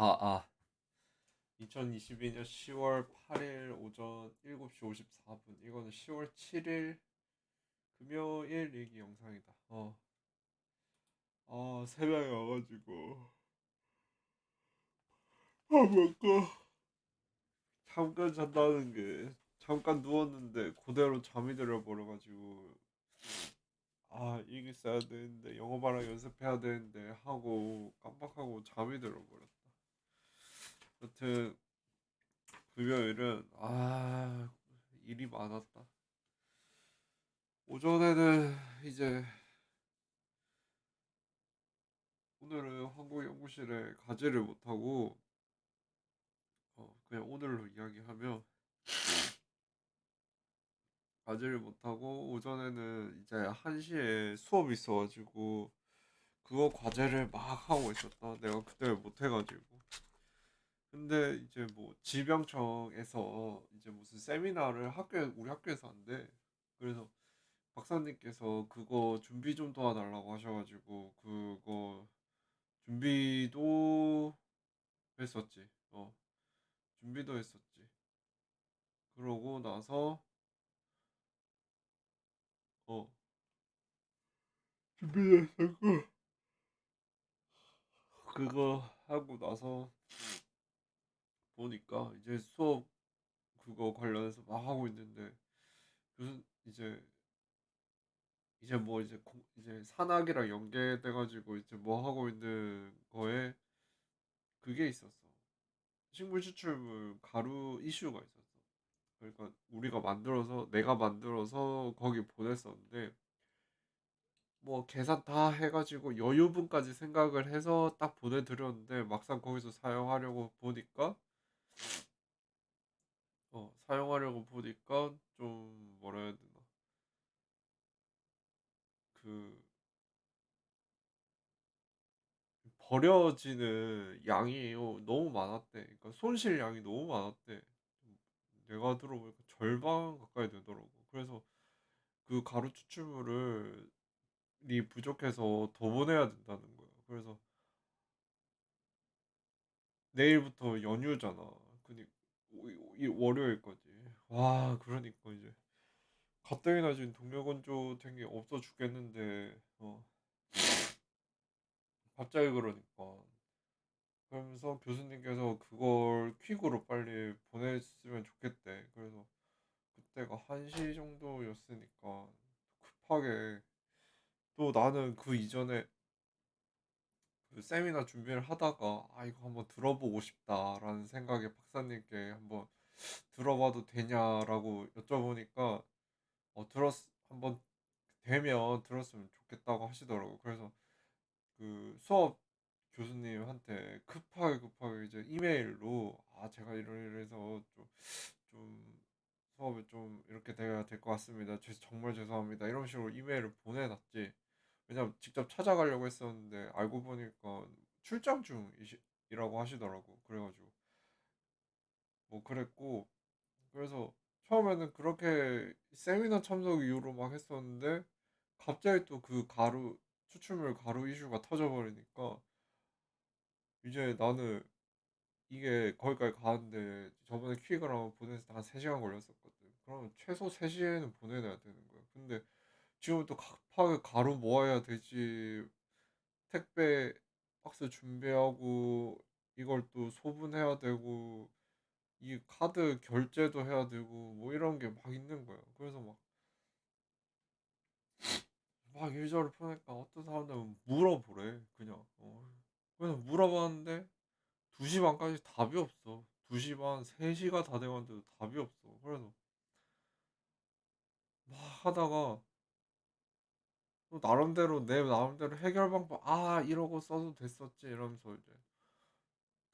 아, 아. 2022년 10월 8일 오전 7시 54분. 이거는 10월 7일 금요일 일기 영상이다. 어. 아, 새벽에 와가지고. 아, 먹고. 잠깐 잔다는 게. 잠깐 누웠는데 그대로 잠이 들어버려가지고. 아, 일기 써야 되는데, 영어 발음 연습해야 되는데, 하고, 깜빡하고 잠이 들어버렸다. 여튼, 금요일은, 아, 일이 많았다. 오전에는 이제, 오늘은 한국 연구실에 가지를 못하고, 어, 그냥 오늘로 이야기하면, 가지를 못하고, 오전에는 이제 1시에 수업이 있어가지고, 그거 과제를 막 하고 있었다. 내가 그때 못해가지고. 근데 이제 뭐 질병청에서 이제 무슨 세미나를 학교에 우리 학교에서 한대. 그래서 박사님께서 그거 준비 좀 도와달라고 하셔가지고 그거 준비도 했었지. 어, 준비도 했었지. 그러고 나서 어, 준비도 했었고 그거 하고 나서 보니까 이제 수업 그거 관련해서 막 하고 있는데 교수 이제 이제 뭐 이제 공, 이제 산학이랑 연계돼 가지고 이제 뭐 하고 있는 거에 그게 있었어. 식물 추출물 가루 이슈가 있었어. 그러니까 우리가 만들어서 내가 만들어서 거기 보냈었는데 뭐 계산 다 해가지고 여유분까지 생각을 해서 딱 보내드렸는데 막상 거기서 사용하려고 보니까 어 사용하려고 보니까 좀 뭐라 해야 되나 그 버려지는 양이 요 너무 많았대. 그러니까 손실 양이 너무 많았대. 내가 들어보니까 절반 가까이 되더라고. 그래서 그 가루 추출물을 이 부족해서 더 보내야 된다는 거야. 그래서 내일부터 연휴잖아. 이 월요일까지. 와, 그러니까 이제 가뜩이나 지금 동료건조 된 게 없어 죽겠는데 어 갑자기 그러니까 그러면서 교수님께서 그걸 퀵으로 빨리 보냈으면 좋겠대. 그래서 그때가 1시 정도였으니까 급하게 또 나는 그 이전에 그 세미나 준비를 하다가 아 이거 한번 들어보고 싶다라는 생각에 박사님께 한번 들어봐도 되냐라고 여쭤보니까 어 들었 한번 되면 들었으면 좋겠다고 하시더라고. 그래서 그 수업 교수님한테 급하게 급하게 이제 이메일로 아 제가 이러이러해서 좀, 좀 수업이 좀 이렇게 돼야 될 것 같습니다. 죄- 정말 죄송합니다. 이런 식으로 이메일을 보내놨지. 왜냐면 직접 찾아가려고 했었는데 알고 보니까 출장 중이라고 하시더라고. 그래가지고 뭐 그랬고 그래서 처음에는 그렇게 세미나 참석 이후로 막 했었는데 갑자기 또 그 가루 추출물 가루 이슈가 터져버리니까 이제 나는 이게 거기까지 가는데 저번에 퀵을 보내서 한 3시간 걸렸었거든. 그러면 최소 3시에는 보내놔야 되는 거야. 근데 지금 또 급하게 가루 모아야 되지. 택배 박스 준비하고 이걸 또 소분해야 되고 이 카드 결제도 해야 되고 뭐 이런 게 막 있는 거야. 그래서 막 막 일저를 푸니까 어떤 사람들은 물어보래 그냥 어. 그래서 물어봤는데 2시 반까지 답이 없어 2시 반 3시가 다 돼가는데도 답이 없어 그래서 막 하다가 또 나름대로 내 나름대로 해결 방법 아 이러고 써도 됐었지 이러면서 이제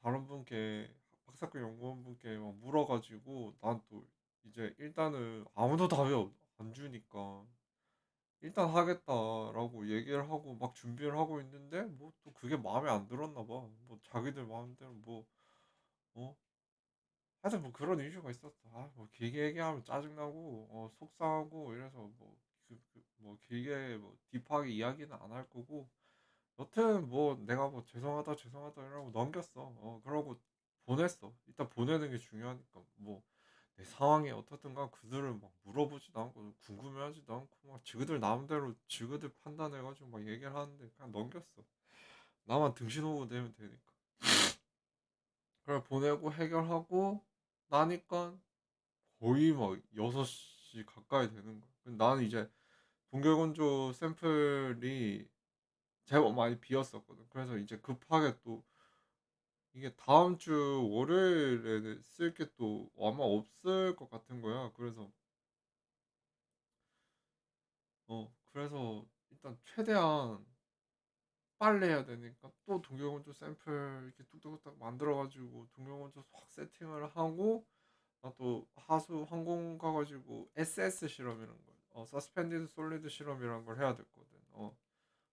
다른 분께 박사과 연구원분께 막 물어가지고 난 또 이제 일단은 아무도 답이 없- 안 주니까 일단 하겠다라고 얘기를 하고 막 준비를 하고 있는데 뭐 또 그게 마음에 안 들었나 봐. 뭐 자기들 마음대로 뭐 어? 하여튼 뭐 그런 이슈가 있었어. 아, 뭐 길게 얘기하면 짜증나고 어, 속상하고 이래서 뭐 그, 그, 뭐 길게 뭐 딥하게 이야기는 안 할 거고 여튼 뭐 내가 뭐 죄송하다 죄송하다 이러고 넘겼어. 어 그러고 보냈어. 일단 보내는 게 중요하니까. 뭐 내 상황이 어떻든가 그들을 막 물어보지도 않고 궁금해하지도 않고 막 지그들 나름대로 지그들 판단해 가지고 막 얘기를 하는데 그냥 넘겼어. 나만 등신 오고 내면 되니까. 그래 보내고 해결하고 나니까 거의 막 6시 가까이 되는 거야. 근데 나는 이제 동결건조 샘플이 제법 많이 비었었거든. 그래서 이제 급하게 또 이게 다음 주 월요일에 쓸 게 또 아마 없을 것 같은 거야. 그래서 어 그래서 일단 최대한 빨리 해야 되니까 또 동결건조 샘플 이렇게 뚝딱뚝딱 만들어 가지고 동결건조 확 세팅을 하고 나 또 하수 항공 가 가지고 SS 실험이라는 걸 어 서스펜디드 솔리드 실험이라는 걸 해야 됐거든. 어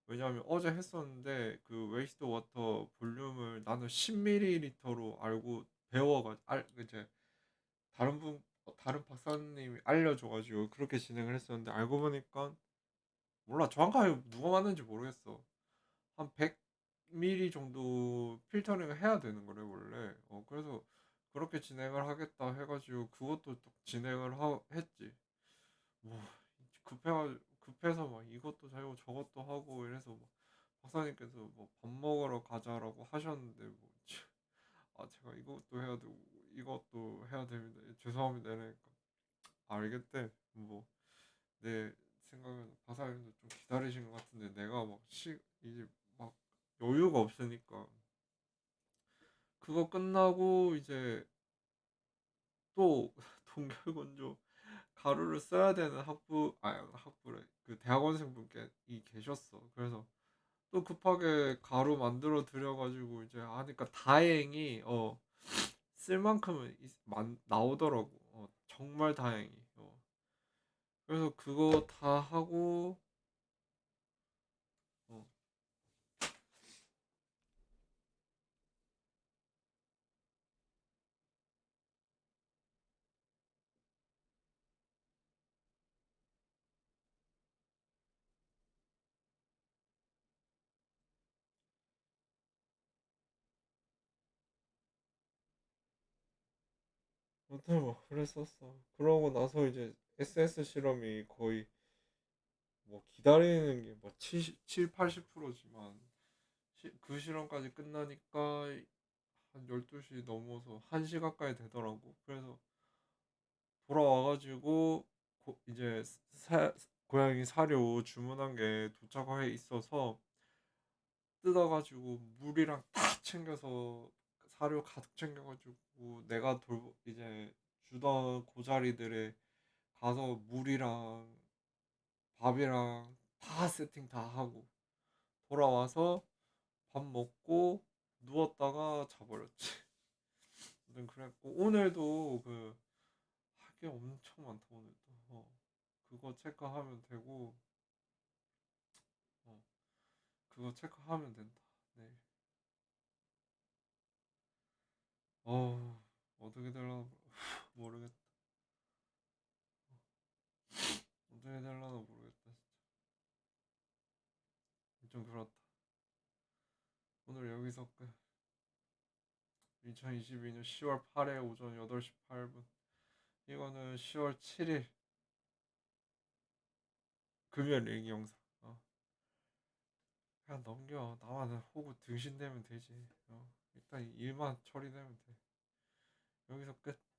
왜냐하면 어제 했었는데 그 웨이스트 워터 볼륨을 나는 10ml로 알고 배워가 알 이제 다른 분어 다른 박사님이 알려줘 가지고 그렇게 진행을 했었는데 알고 보니까 몰라 정확하게 누가 만든지 모르겠어. 한 100ml 정도 필터링을 해야 되는 거래 원래. 어 그래서 그렇게 진행을 하겠다 해 가지고 그것도 또 진행을 하 했지. 뭐 급해 가 급해서 막 이것도 하고 저것도 하고 이래서 막 박사님께서 뭐 "밥 먹으러 가자."라고 하셨는데 뭐 아 제가 이것도 해야 되고 이것도 해야 됩니다. 죄송합니다 이러니까 "알겠대." 뭐 내 생각에는 박사님도 좀 기다리신 것 같은데 내가 막 시 이제 막 여유가 없으니까 그거 끝나고 이제 또 동결건조 가루를 써야 되는 학부 아니 학부래. 그 대학원생분께 이 계셨어. 그래서 또 급하게 가루 만들어 드려 가지고 이제 하니까 다행히 어 쓸 만큼은 있 만 나오더라고. 어 정말 다행히. 어 그래서 그거 다 하고 어 아무튼 뭐 그랬었어. 그러고 나서 이제 SS 실험이 거의 뭐 기다리는 게 뭐 70, 7, 80%지만 그 실험까지 끝나니까 한 12시 넘어서 1시 가까이 되더라고. 그래서 돌아와 가지고 고 이제 사 고양이 사료 주문한 게 도착해 있어서 뜯어 가지고 물이랑 딱 챙겨서 사료 가득 챙겨 가지고 내가 돌 이제 주던 고자리들에 가서 물이랑 밥이랑 다 세팅 다 하고 돌아와서 밥 먹고 누웠다가 자 버렸지. 아무튼 그랬고 오늘도 그 할 게 엄청 많다 오늘도. 어. 그거 체크하면 되고 어 그거 체크하면 된다. 네. 어 어떻게 되려나 모르겠다. 어떻게 되려나 모르겠다 진짜. 좀 그렇다. 오늘 여기서 끝. 2022년 10월 8일 오전 8시 8분. 이거는 10월 7일 금요일 일기 영상. 어. 그냥 넘겨. 나만 호구 등신되면 되지. 어. 일단 일만 처리되면 돼. 여기서 끝.